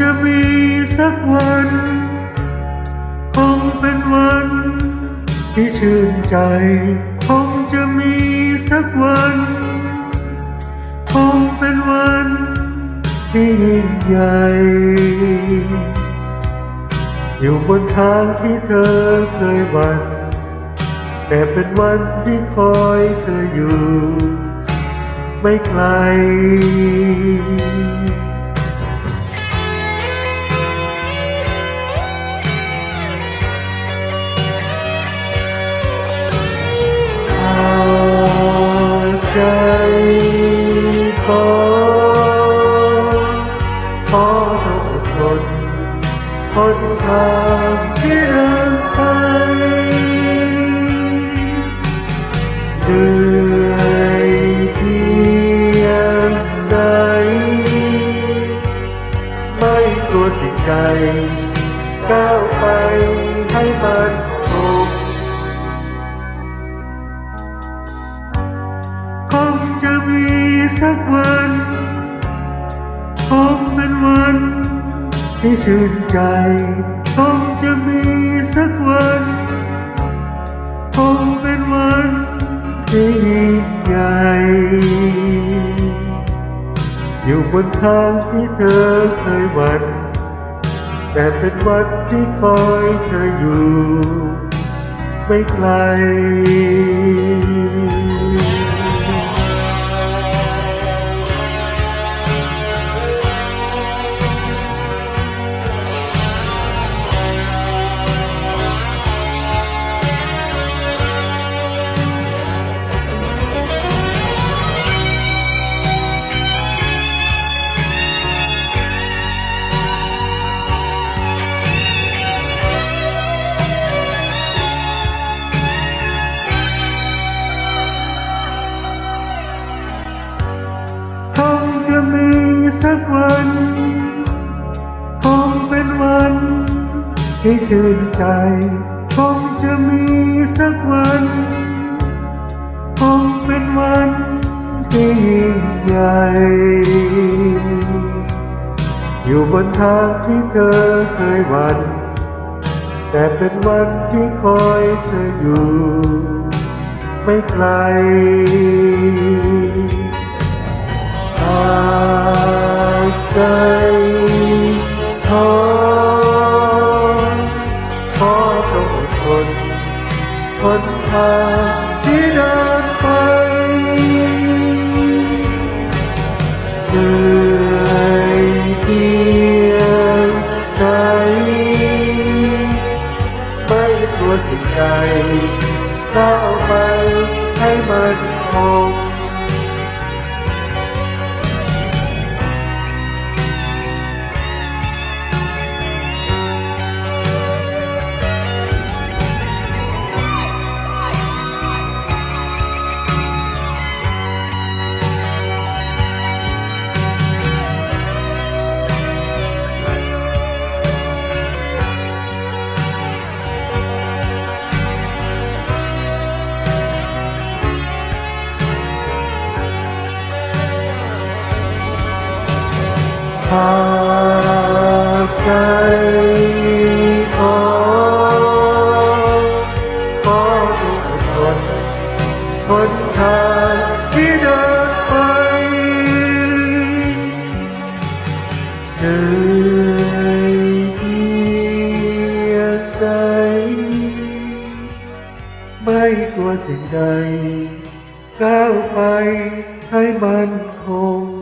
จะมีสักวัน คงเป็นวัน ที่ชื่นใจ คงจะมีสักวัน คงเป็นวันที่ยิ่งใหญ่อยู่บนทางที่เธอเคยวัน แต่เป็นวันที่คอยเธออยู่ ไม่ไกล ใจขอขอทนอดทนทนทางที่เดินไปเหนื่อยเพียงใดไม่กลัวสิ่งใดก้าวไปให้มัน สักวันคงเป็นวันที่ชื่นใจคงจะมีสักวันคงเป็นวันที่ยิ่งใหญ่อยู่บนทางที่เธอเคยหวันแต่เป็นวันที่คอยเธออยู่ ไม่ไกล กวันคงเป็นวันที่ชื่นใจ คงจะมีสักวัน คงเป็นวันที่ยิ่งใหญ่ อยู่บนทางที่เธอเคยหวันแต่เป็นวันที่คอยเธออยู่ ไม่ไกล ใดก้าวไปให้มันคงากใจขอขอจงอดทนทนทางที่เดินไปเหนื่อยเพียงใดไม่กลัวสิ่งใดก้าวไปให้มันคง